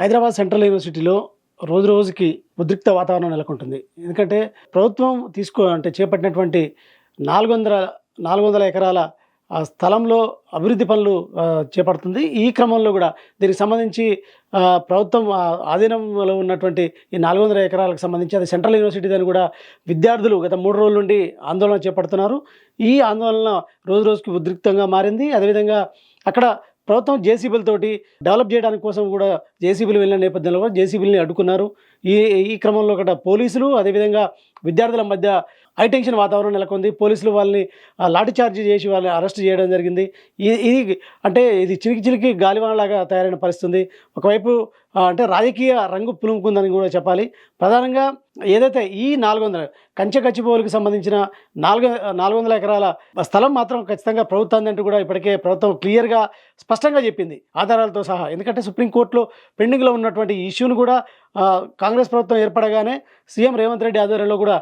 Hyderabad central యూనివర్సిటీలో రోజు రోజుకి ఉద్రిక్త వాతావరణం నెలకొంటుంది. ఎందుకంటే ప్రభుత్వం తీసుకో అంటే చేపట్టినటువంటి నాలుగు వందల నాలుగు వందల ఎకరాల స్థలంలో అభివృద్ధి పనులు చేపడుతుంది. ఈ క్రమంలో కూడా దీనికి సంబంధించి ప్రభుత్వం ఆధీనంలో ఉన్నటువంటి ఈ నాలుగు వందల ఎకరాలకు సంబంధించి అది సెంట్రల్ యూనివర్సిటీ దాన్ని కూడా విద్యార్థులు గత మూడు రోజుల నుండి ఆందోళన చేపడుతున్నారు. ఈ ఆందోళన రోజు రోజుకి ఉద్రిక్తంగా మారింది. అదేవిధంగా అక్కడ ప్రభుత్వం జేసీబీలతోటి డెవలప్ చేయడానికి కోసం కూడా జేసీబీలు వెళ్ళిన నేపథ్యంలో కూడా జేసీబీలని అడ్డుకున్నారు. ఈ ఈ క్రమంలో కూడా పోలీసులు అదేవిధంగా విద్యార్థుల మధ్య హైటెన్షన్ వాతావరణం నెలకొంది. పోలీసులు వాళ్ళని లాఠీ చార్జ్ చేసి వాళ్ళని అరెస్ట్ చేయడం జరిగింది. ఇది ఇది అంటే ఇది చిలికి చిలికి గాలివానలాగా తయారైన పరిస్థితుంది. ఒకవైపు అంటే రాజకీయ రంగు పులుముకుందని కూడా చెప్పాలి. ప్రధానంగా ఏదైతే ఈ నాలుగు వందల కంచె కచ్చిపోవులకు సంబంధించిన నాలుగు నాలుగు వందల ఎకరాల స్థలం మాత్రం ఖచ్చితంగా ప్రభుత్వాన్ని అంటూ కూడా ఇప్పటికే ప్రభుత్వం క్లియర్గా స్పష్టంగా చెప్పింది. ఆధారాలతో సహా. ఎందుకంటే సుప్రీంకోర్టులో పెండింగ్లో ఉన్నటువంటి ఇష్యూను కూడా కాంగ్రెస్ ప్రభుత్వం ఏర్పడగానే సీఎం రేవంత్ రెడ్డి ఆధ్వర్యంలో కూడా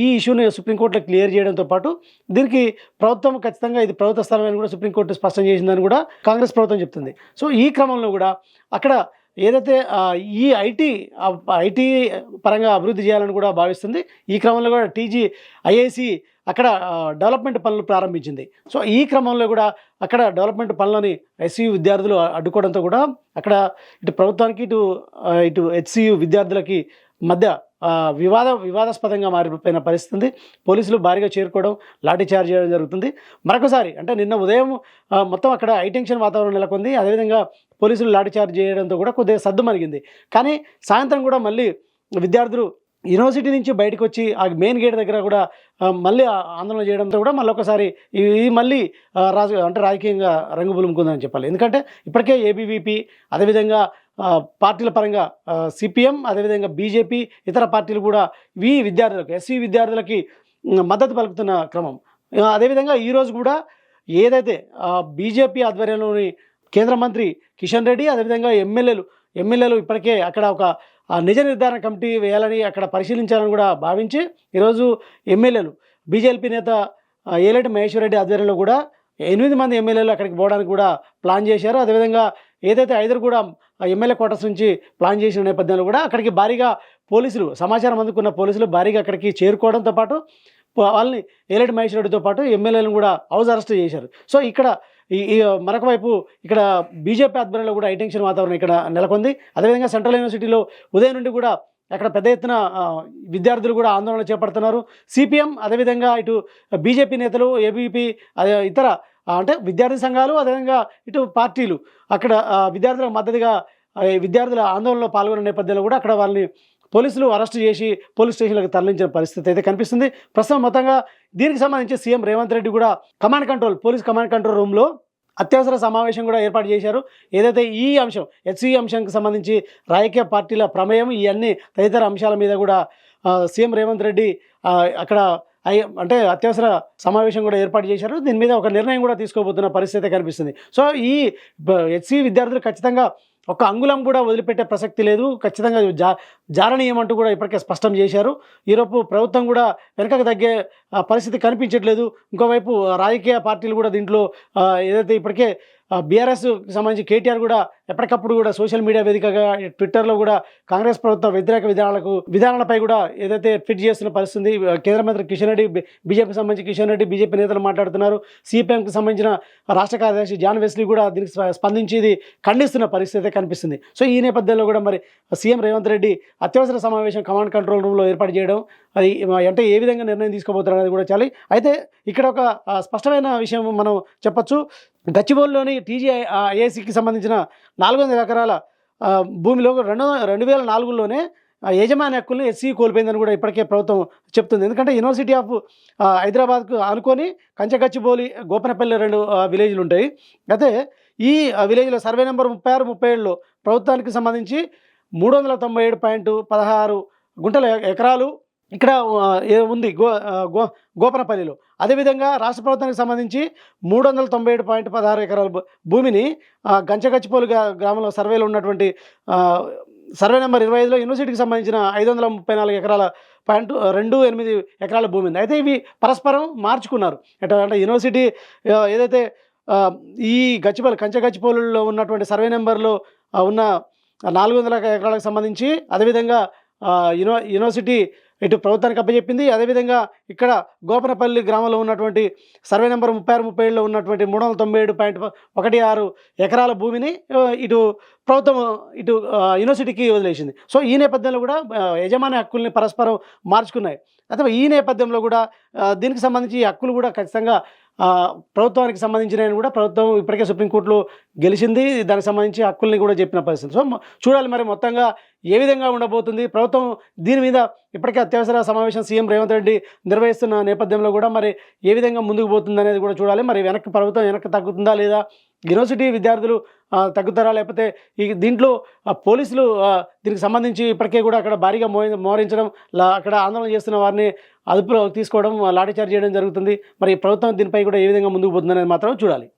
ఈ ఇష్యూని సుప్రీంకోర్టులో క్లియర్ చేయడంతో పాటు దీనికి ప్రభుత్వం ఖచ్చితంగా ఇది ప్రభుత్వ స్థలమని కూడా సుప్రీంకోర్టు స్పష్టం చేసిందని కూడా కాంగ్రెస్ ప్రభుత్వం చెప్తుంది. సో ఈ క్రమంలో కూడా అక్కడ ఏదైతే ఈ ఐటీ ఐటీ పరంగా అభివృద్ధి చేయాలని కూడా భావిస్తుంది. ఈ క్రమంలో కూడా టీజీ ఐఐసి అక్కడ డెవలప్మెంట్ పనులు ప్రారంభించింది. సో ఈ క్రమంలో కూడా అక్కడ డెవలప్మెంట్ పనులని ఎస్సీయు విద్యార్థులు అడ్డుకోవడంతో కూడా అక్కడ ఇటు ప్రభుత్వానికి ఇటు ఇటు హెచ్సియు విద్యార్థులకి మధ్య వివాద వివాదాస్పదంగా మారిపోయిన పరిస్థితి పోలీసులు భారీగా చేరుకోవడం లాఠీ చార్జ్ చేయడం జరుగుతుంది. మరొకసారి అంటే నిన్న ఉదయం మొత్తం అక్కడ హైటెన్షన్ వాతావరణం నెలకొంది. అదేవిధంగా పోలీసులు లాఠీ చార్జ్ చేయడంతో కూడా కొద్దిగా సద్దు మరిగింది. కానీ సాయంత్రం కూడా మళ్ళీ విద్యార్థులు యూనివర్సిటీ నుంచి బయటకు వచ్చి ఆ మెయిన్ గేట్ దగ్గర కూడా మళ్ళీ ఆందోళన చేయడంతో కూడా మళ్ళీ ఒకసారి ఇది మళ్ళీ రాజు అంటే రాజకీయంగా రంగు పులుముకుందని చెప్పాలి. ఎందుకంటే ఇప్పటికే ఏబీవీపీ అదేవిధంగా పార్టీల పరంగా సిపిఎం అదేవిధంగా బీజేపీ ఇతర పార్టీలు కూడా ఈ విద్యార్థులకు ఎస్సీ విద్యార్థులకి మద్దతు పలుకుతున్న క్రమం. అదేవిధంగా ఈరోజు కూడా ఏదైతే బీజేపీ ఆధ్వర్యంలోని కేంద్ర మంత్రి కిషన్ రెడ్డి అదేవిధంగా ఎమ్మెల్యేలు ఎమ్మెల్యేలు ఇప్పటికే అక్కడ ఒక నిజ నిర్ధారణ కమిటీ వేయాలని అక్కడ పరిశీలించాలని కూడా భావించి ఈరోజు ఎమ్మెల్యేలు బీజేపీ నేత ఆ, ఏలేటి మహేశ్వర్ రెడ్డి ఆధ్వర్యంలో కూడా ఎనిమిది మంది ఎమ్మెల్యేలు అక్కడికి పోవడానికి కూడా ప్లాన్ చేశారు. అదేవిధంగా ఏదైతే ఐదరు కూడా ఎమ్మెల్యే క్వార్టర్స్ నుంచి ప్లాన్ చేసిన నేపథ్యంలో కూడా అక్కడికి భారీగా పోలీసులు సమాచారం అందుకున్న పోలీసులు భారీగా అక్కడికి చేరుకోవడంతో పాటు వాళ్ళని ఏలటి మహేష్ రెడ్డితో పాటు ఎమ్మెల్యేలను కూడా హౌస్ అరెస్ట్ చేశారు. సో ఇక్కడ ఈ ఈ మరొక వైపు ఇక్కడ బీజేపీ ఆధ్వర్యంలో కూడా హైటెన్షన్ వాతావరణం ఇక్కడ నెలకొంది. అదేవిధంగా సెంట్రల్ యూనివర్సిటీలో ఉదయం నుండి కూడా అక్కడ పెద్ద ఎత్తున విద్యార్థులు కూడా ఆందోళన చేపడుతున్నారు. సిపిఎం అదేవిధంగా ఇటు బీజేపీ నేతలు ఏబీపీ అదే ఇతర అంటే విద్యార్థి సంఘాలు అదేవిధంగా ఇటు పార్టీలు అక్కడ విద్యార్థులకు మద్దతుగా విద్యార్థుల ఆందోళనలో పాల్గొన్న నేపథ్యంలో కూడా అక్కడ వాళ్ళని పోలీసులు అరెస్ట్ చేసి పోలీస్ స్టేషన్లకు తరలించిన పరిస్థితి అయితే కనిపిస్తుంది. ప్రస్తుతం మొత్తంగా దీనికి సంబంధించి సీఎం రేవంత్ రెడ్డి కూడా command control police command control రూమ్లో అత్యవసర సమావేశం కూడా ఏర్పాటు చేశారు. ఏదైతే ఈ అంశం హెచ్ఈ అంశంకి సంబంధించి రాజకీయ పార్టీల ప్రమేయం ఇవన్నీ తదితర అంశాల మీద కూడా సీఎం రేవంత్ రెడ్డి అక్కడ అంటే అత్యవసర సమావేశం కూడా ఏర్పాటు చేశారు. దీని మీద ఒక నిర్ణయం కూడా తీసుకోబోతున్న పరిస్థితి కనిపిస్తుంది. సో ఈ హెచ్సి విద్యార్థులు ఖచ్చితంగా ఒక అంగుళం కూడా వదిలిపెట్టే ప్రసక్తి లేదు. ఖచ్చితంగా జా జారణీయమంటూ కూడా ఇప్పటికే స్పష్టం చేశారు. ఈరోపు ప్రభుత్వం కూడా వెనకకు తగ్గే పరిస్థితి కనిపించట్లేదు. ఇంకోవైపు రాజకీయ పార్టీలు కూడా దీంట్లో ఏదైతే ఇప్పటికే బీఆర్ఎస్ సంబంధించి కేటీఆర్ కూడా ఎప్పటికప్పుడు కూడా సోషల్ మీడియా వేదికగా ట్విట్టర్లో కూడా కాంగ్రెస్ ప్రభుత్వ వ్యతిరేక విధానాలకు విధానాలపై కూడా ఏదైతే ట్వీట్ చేస్తున్న పరిస్థితి కేంద్ర మంత్రి కిషన్ రెడ్డి బీజేపీ సంబంధించి కిషన్ రెడ్డి బీజేపీ నేతలు మాట్లాడుతున్నారు. సిపిఎంకి సంబంధించిన రాష్ట్ర కార్యదర్శి జాన్ వెస్లీ కూడా దీనికి స్పందించేది స్పందించి ఇది ఖండిస్తున్న పరిస్థితి అయితే కనిపిస్తుంది. సో ఈ నేపథ్యంలో కూడా మరి సీఎం రేవంత్ రెడ్డి అత్యవసర సమావేశం కమాండ్ కంట్రోల్ రూమ్లో ఏర్పాటు చేయడం అది అంటే ఏ విధంగా నిర్ణయం తీసుకోబోతున్నారు అనేది కూడా చాలి. అయితే ఇక్కడ ఒక స్పష్టమైన విషయం మనం చెప్పొచ్చు. గచ్చిబౌలిలోని టీజీ ఐఏసీకి సంబంధించిన నాలుగు వందల ఎకరాల భూమిలో రెండు రెండు వేల నాలుగులోనే యజమాని హక్కుల్ని ఎస్సీ కోల్పోయిందని కూడా ఇప్పటికే ప్రభుత్వం చెప్తుంది. ఎందుకంటే యూనివర్సిటీ ఆఫ్ హైదరాబాద్కు ఆనుకొని కంచగచ్చిబౌలి గోపనపల్లి రెండు విలేజ్లు ఉంటాయి అయితే ఈ విలేజ్లో సర్వే నెంబర్ ముప్పై ఆరు ముప్పై ఏడులో ప్రభుత్వానికి సంబంధించి మూడు వందల తొంభై ఏడు పాయింట్ పదహారు గుంటల ఎకరాలు ఇక్కడ ఉంది గో గో గోపనపల్లిలో. అదేవిధంగా రాష్ట్ర ప్రభుత్వానికి సంబంధించి మూడు వందల తొంభై ఏడు పాయింట్ పదహారు ఎకరాల భూమిని గంచగచ్చిపోలు గ్రామంలో సర్వేలో ఉన్నటువంటి సర్వే నెంబర్ ఇరవై ఐదులో యూనివర్సిటీకి సంబంధించిన ఐదు వందల ముప్పై నాలుగు ఎకరాల పాయింట్ రెండు ఎనిమిది ఎకరాల భూమి ఉంది. అయితే ఇవి పరస్పరం మార్చుకున్నారు. ఎట్లా అంటే యూనివర్సిటీ ఏదైతే ఈ గచ్చిపోలు కంచె గచ్చిపోలులో ఉన్నటువంటి సర్వే నెంబర్లో ఉన్న నాలుగు వందల ఎకరాలకు సంబంధించి అదేవిధంగా యూనివ యూనివర్సిటీ ఇటు ప్రభుత్వానికి అప్పచెప్పింది. అదేవిధంగా ఇక్కడ గోపనపల్లి గ్రామంలో ఉన్నటువంటి సర్వే నెంబర్ ముప్పై ఆరు ముప్పై ఏడులో ఉన్నటువంటి మూడు వందల తొంభై ఏడు పాయింట్ ఒకటి ఆరు ఎకరాల భూమిని ఇటు ప్రభుత్వం ఇటు యూనివర్సిటీకి వదిలేసింది. సో ఈ నేపథ్యంలో కూడా యజమాని హక్కుల్ని పరస్పరం మార్చుకున్నాయి. అథవా ఈ నేపథ్యంలో కూడా దీనికి సంబంధించి ఈ హక్కులు కూడా ఖచ్చితంగా ప్రభుత్వానికి సంబంధించినవి కూడా ప్రభుత్వం ఇప్పటికే సుప్రీంకోర్టులో గెలిచింది. దానికి సంబంధించి హక్కుల్ని కూడా చెప్పిన పరిస్థితి. సో చూడాలి మరి మొత్తంగా ఏ విధంగా ఉండబోతుంది? ప్రభుత్వం దీని మీద ఇప్పటికే అత్యవసర సమావేశం సీఎం రేవంత్ రెడ్డి నిర్వహిస్తున్న నేపథ్యంలో కూడా మరి ఏ విధంగా ముందుకు పోతుంది అనేది కూడా చూడాలి. మరి వెనక్కి ప్రభుత్వం వెనక్కి తగ్గుతుందా లేదా? యూనివర్సిటీ విద్యార్థులు తగ్గుతారా? లేకపోతే ఈ దీంట్లో పోలీసులు దీనికి సంబంధించి ఇప్పటికే కూడా అక్కడ భారీగా మో మోహరించడం లా అక్కడ ఆందోళన చేస్తున్న వారిని అదుపులో తీసుకోవడం లాఠీచార్జ్ చేయడం జరుగుతుంది. మరి ప్రభుత్వం దీనిపై కూడా ఏ విధంగా ముందుకు పోతుంది అనేది మాత్రం చూడాలి.